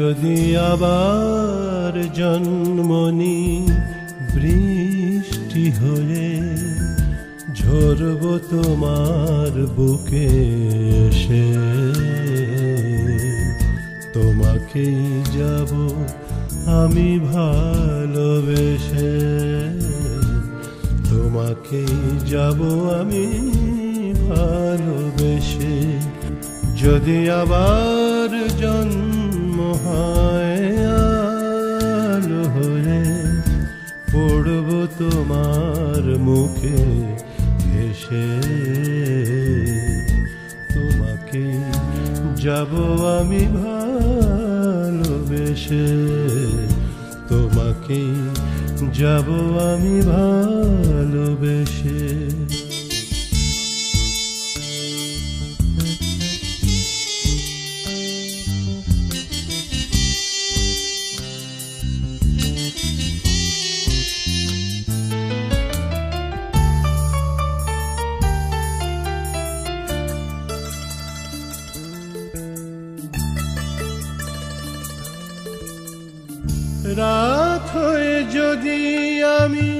যদি আবার জন্মনি বৃষ্টি হয়ে ঝরব তোমার বুকে এসে। তোমাকেই যাব আমি ভালোবেসে। তোমাকেই যাব আমি ভালোবেসে। যদি আবার জন্ম হয় হয়ে পড়ব তোমার মুখে ভেসে। তোমাকে যাব আমি ভালোবেসে। তোমাকে যাব আমি ভালোবেসে। রাত হয়ে যদি আমি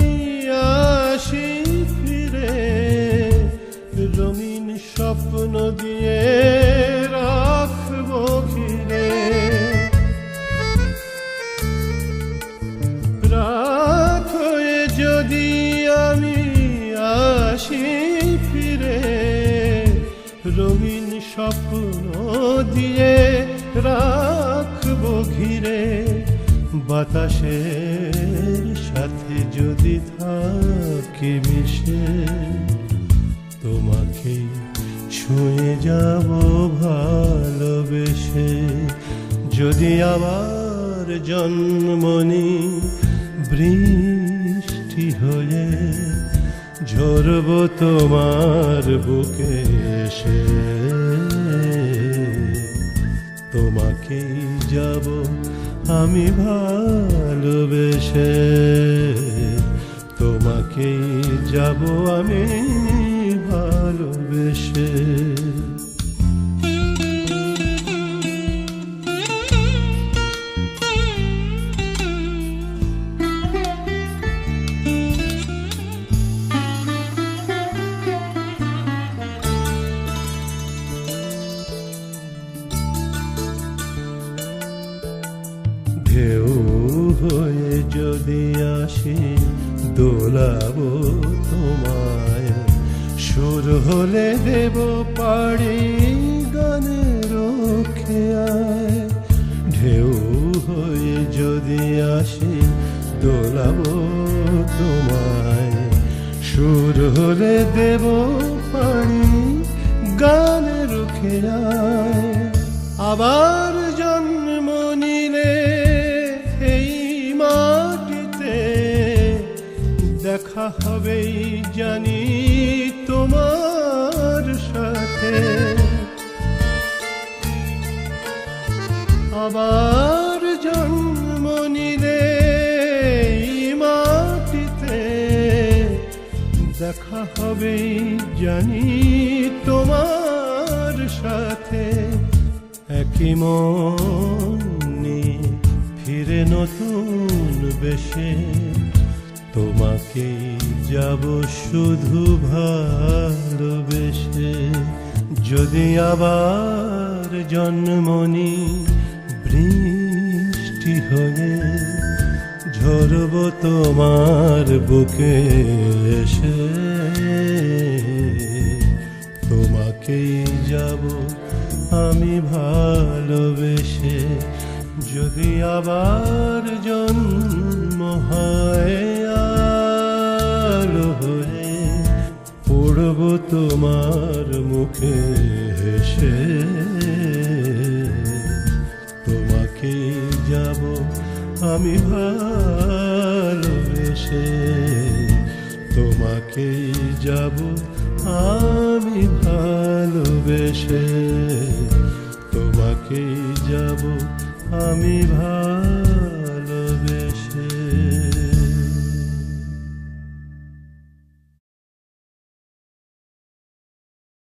আসি ফিরে, রঙিন স্বপ্ন দিয়ে রাখব ঘিরে। রাত হয়ে যদি আমি আসি ফিরে, রঙিন স্বপ্ন দিয়ে ঘিরে বাতাসের সাথে যদি থাকি মিশে, তোমাকে ছুঁয়ে যাব ভালোবেসে। যদি আবার জন্মনি বৃষ্টি হয়ে ঝরব তোমার বুকে এসে। তোমাকেই যাব আমি ভালোবেসে। তোমাকেই যাব আমি ভালোবেসে। ঢেউ হয়ে যদি আসি, দোলাবো তোমায়। সুর হলে দেব পাড়ি গানের খেয়ায় ঢেউ হয়ে যদি আসি, দোলাবো তোমায়। সুর হলে দেব পাড়ি গানের খেয়ায় আবার দেখা হবেই জানি তোমার সাথে। আবার জন্ম নিলে মাটিতে দেখা হবেই জানি তোমার সাথে। একই মন ফিরে নতুন বেশে। তোমাকে যাব শুধু ভালোবেসে। যদি আবার জন্মনি বৃষ্টি হয়ে ঝরব তোমার বুকে এসে। তোমাকেই যাব আমি ভালোবেসে। যদি আবার জন্ম হয় পড়ব তোমার মুখে হেসে। তোমাকে যাব আমি ভালোবেসে। তোমাকে যাব আমি ভালোবেসে। তোমাকে যাব আমি ভালো